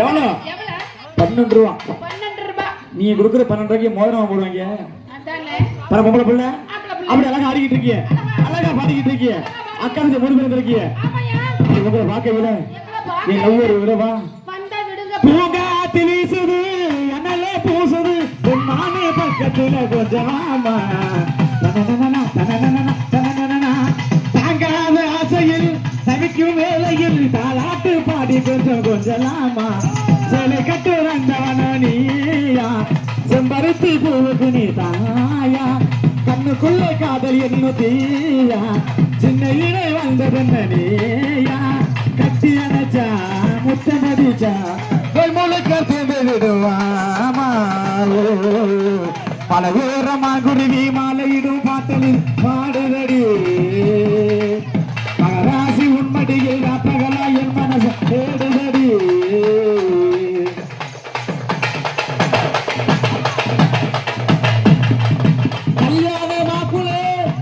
எவ்வளோ எவ்வளவு? பன்னெண்டு ரூபா. நீ கொடுக்குற பன்னெண்டு ரூபாய்க்கு மோதிரம் போடுவாங்க. பர பொம்பளை பிள்ளை. அப்படி அழகா ஆடிக்கிட்டு இருக்கிய. அழகா பாடிக்கிட்டு இருக்கிய. அக்கா வந்து மூணு பேர் இருக்கிய உங்களை பார்க்க விட. என் பார்க்க ஒவ்வொரு விடவா பூங்காத்து வீசுது அண்ணலே பூசுது. நானே பக்கத்துல கொஞ்சம் தாலாட்டு கொஞ்சம் கொஞ்சலாமா சிலை கட்டு வந்தவனோ நீயா? செம்பருத்தி பூவுக்கு நீ தாயா? கண்ணுக்குள்ள காதல் என்ன தீயா? சின்ன இணை வந்ததென்ன நீயா? கட்டி அணைச்சா முத்தமதிச்சா முழுக்க தீர்ந்து விடுவாமா? பல வீரமா குருவி மாலையிடும் பாட்டலில் பாடுதடி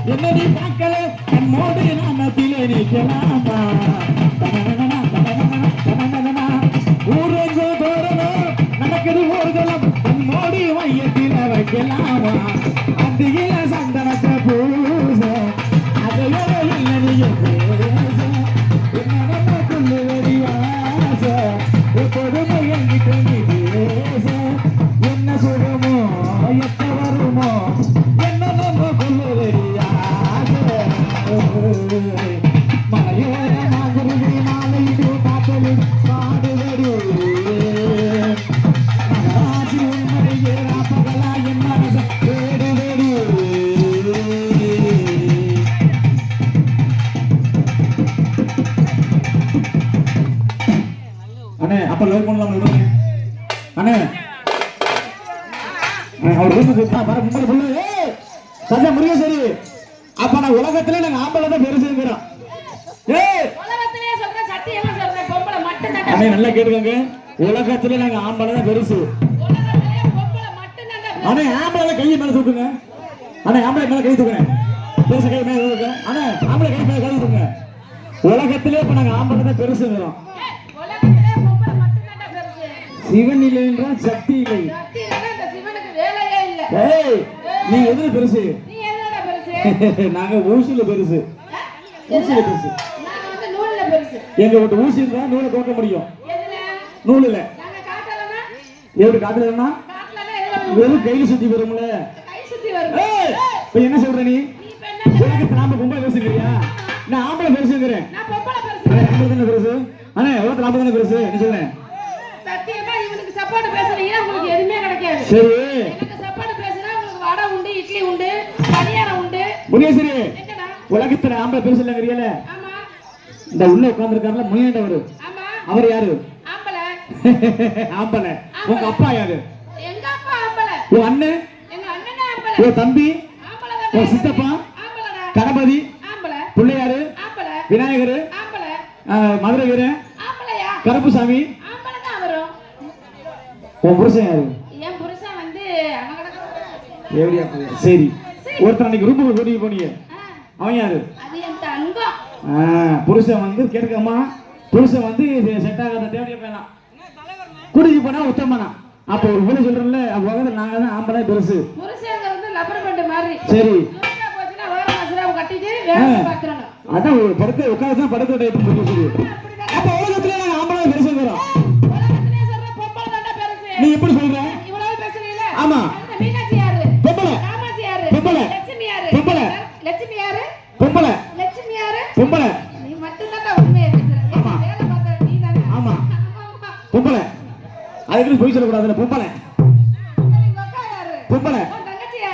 என்னடி என்ன நீ பார்க்கல கண்ணோடு நாமத்திலே நிற்கலாமா? தனனனன, தனனனன, நடக்குது ஊர்வலம் கண்ணோடி மையத்தில வைக்கலாமா? அந்தியில சந்தனத்தை பூச. அதையோ இல்லை அண்ணே அப்ப லவ் பண்ணலாம் அண்ணே. அவர் ரூமுக்கு கூப்பிட்டா வர முன்னாடி சொல்லு முருகேசரி அப்ப நான் உலகத்துல நாங்க ஆம்பளை தான் பெருசுங்கிறோம் மட்டும் தான் அண்ணே நல்லா கேட்டுக்கோங்க. உலகத்துல நாங்க ஆம்பளை தான் பெருசு. அண்ணே ஆம்பளை கையை மேல தூக்குங்க. அண்ணே ஆம்பளை மேல கை தூக்குங்க பெருசு கை மேல தூக்குங்க. அண்ணே ஆம்பளை கை மேல கை தூக்குங்க. உலகத்திலே இப்ப நாங்க ஆம்பளை தான் பெருசுங்கிறோம். சிவன் இல்லை என்றால் சக்தி இல்லை. ஏய் நீ எதுல பெருசு? நாங்க ஊசியில பெருசு. ஊசியில பெருசு. நூல்ல எங்க விட்டு ஊசி இருந்தா நூலை தோக்க முடியும். எதுல? நூல் இல்ல நாங்க காட்டலன்னா? எப்படி காட்டுலன்னா வெறும் கையில சுத்தி வரும்ல. இப்ப என்ன சொல்ற நீ? உலகத்துல நாம பொம்பளை பெருசுங்கிறியா நான் ஆம்பளை பொம்பளை பெருசு? அண்ணே உலகத்துல ஆம்பளை தானே பெருசு? என்ன சொல்றேன்? இவனுக்கு சப்போர்ட் பேசுறீங்கன்னா உங்களுக்கு எதுவுமே கிடைக்காது. சரி. எனக்கு சப்போர்ட் பேசுனா உங்களுக்கு வடை உண்டு இட்லி உண்டு பணியாரம் உண்டு. முனியேஸ்வரி உலகத்துல ஆம்பளை பெருசு இல்லைங்கிறியல ஆமா. இந்த உள்ள உட்கார்ந்துருக்காருல முனியாண்டவர். ஆமா. அவர் யாரு? ஆம்பளை. ஆம்பளை. உங்க அப்பா யாரு? எங்க அப்பா ஆம்பளை? உன் அண்ணன்? எங்க அண்ணனே ஆம்பளை. உன் தம்பி? ஆம்பளை உன் சித்தப்பா? கணபதி ஆம்பளை. பிள்ளையாரு? ஆம்பளை. விநாயகர்? ஆம்பளை. மதுரை வீரன் ஆம்பளையா? கருப்புசாமி? உன் புருஷன் யாரு? என் புருஷன் வந்து. எப்படியா சரி. ஒருத்தர் அன்னைக்கு ரூமுக்கு கூட்டிட்டு போனீங்க. அவன் யாரு? புருஷன் வந்து கேட்கமா புருஷன் வந்து செட் ஆகாத தேவையா போயலாம் கூட்டிட்டு போனா உத்தமனா. அப்ப ஒரு ஊழல் சொல்றேன்ல அப்ப பக்கத்துல நாங்க தான் ஆம்பளை பெருசு. சரி. அதான் ஒரு படுக்க உட்காந்து படுக்க டைப் அப்ப உலகத்துல அதுக்கு போய் சொல்லக்கூடாதுல பொம்பளை? பொம்பளை.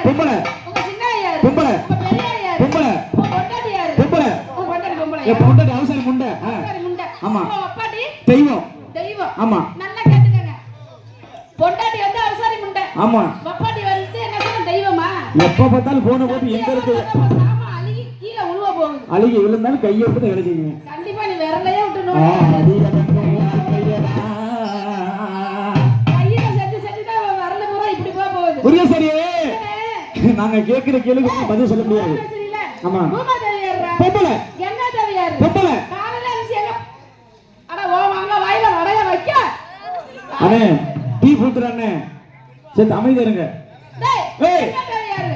பொம்பளை. பொம்பளை. பொம்பளை. பொம்பளை. என் பொண்டாட்டி அவசரம் முண்டை ஆமா. தெய்வம். தெய்வம் ஆமா. நல்லா கேட்டுக்கங்க பொண்டாட்டி வந்து அவசாரி முண்டை ஆமா. அப்பாட்டி வந்து என்ன சொன்ன தெய்வமா எப்ப பார்த்தாலும் போன போது எங்க இருக்கு? அழுகி கீழே உழுவ போகுது அழுகி விழுந்தாலும் கையை எடுத்து எழுதிங்க கண்டிப்பா நீ விரலையே விட்டுணும் போகுது முருகேசரி நாங்க கேட்கிற கேள்விக்கு பதில் சொல்ல முடியாது ஆமா? பொம்பளை? பொம்பளை அண்ணே டீ கொடுத்துறானே சரி அமைதியா இருங்க?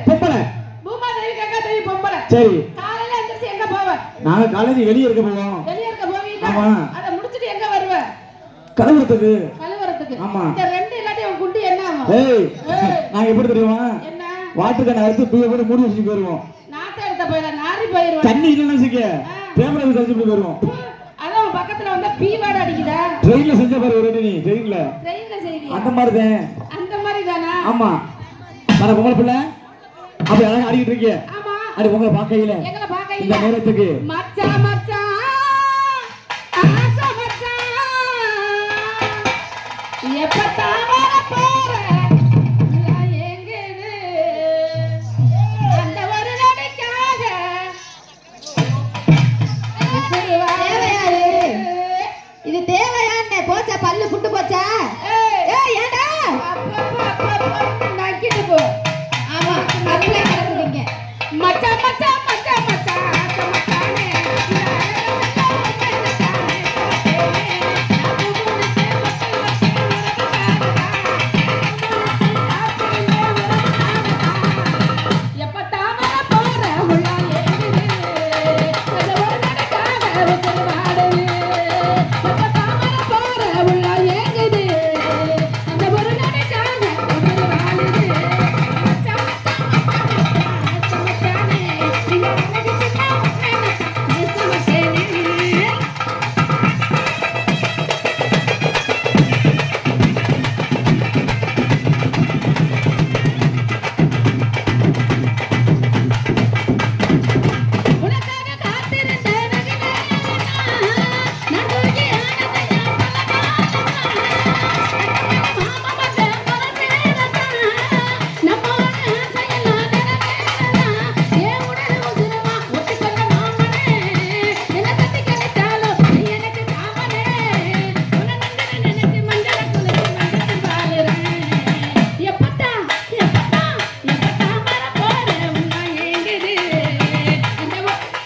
பொம்பளை. சரி? நாங்க காலேஜ் வெளியே இருக்க போவோம் வெளிய இருக்க போவீங்களா? ஆமா. அதை முடிச்சிட்டு எங்க வருவ? கலவரத்துக்கு கழுவுறதுக்கு. ஆமா. இந்த ரெண்டு இல்லாட்டி உன் குண்டி என்ன ஆகும்? ஏய். நாங்க எப்படி தெரியுமா? வாட்டர் கேன் அறுத்து பீய போட்டு மூடி வச்சுட்டு போயிருவோம். தண்ணி இல்லைன்னு வச்சுக்க பேப்பரை கழிச்சு போய் போயிருவோம் அதான் பக்கத்துல வந்தா பீ வாடை அடிக்குதா? ட்ரெயின்ல செஞ்ச பாரு ஒரு நீ ட்ரெயின்ல? அந்த மாதிரி தான் அந்த மாதிரி தானா? ஆமா வர பிள்ளை அப்படி அழகா ஆடிக்கிட்டு இருக்கீங்க ஆமா. பார்க்கையில எங்களை பார்க்க இந்த. நேரத்துக்கு இது தேவையான்னு போச்சா? பல்லு புட்டு போச்சா? ஏய், அப்பப்பப்பப்பப்ப நக்கிட்டு போ. ஆமா அதுல கிடக்குறீங்க. மச்சான்,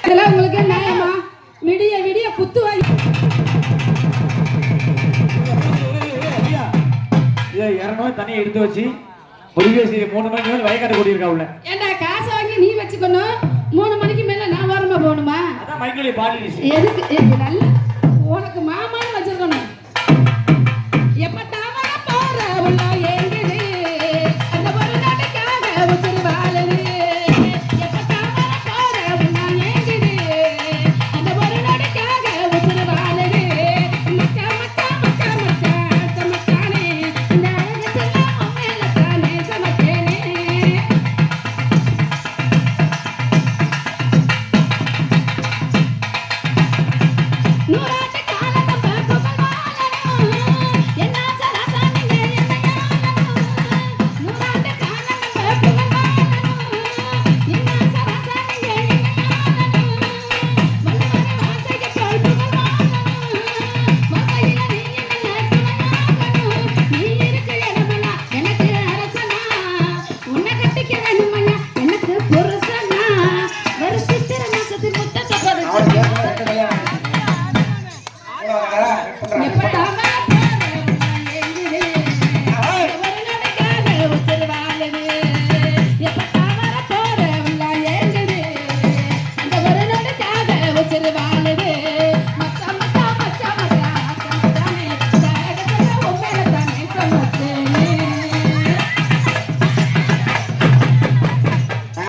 இதெல்லாம் உங்களுக்கு நியாயமா? விடிய விடிய குத்து வாங்கி இரநூறு தண்ணியை எடுத்து வச்சு முருகேசி மூணு மணிக்கு மேல வயக்காட்டு கூட்டியிருக்கா உள்ள. ஏண்டா காசை வாங்கி நீ வச்சுக்கணும்? மூணு மணிக்கு மேல நான் ஓரமா போகணுமா? அதான் மைக்கிளி பாடி எதுக்கு நல்ல உனக்கு மாமா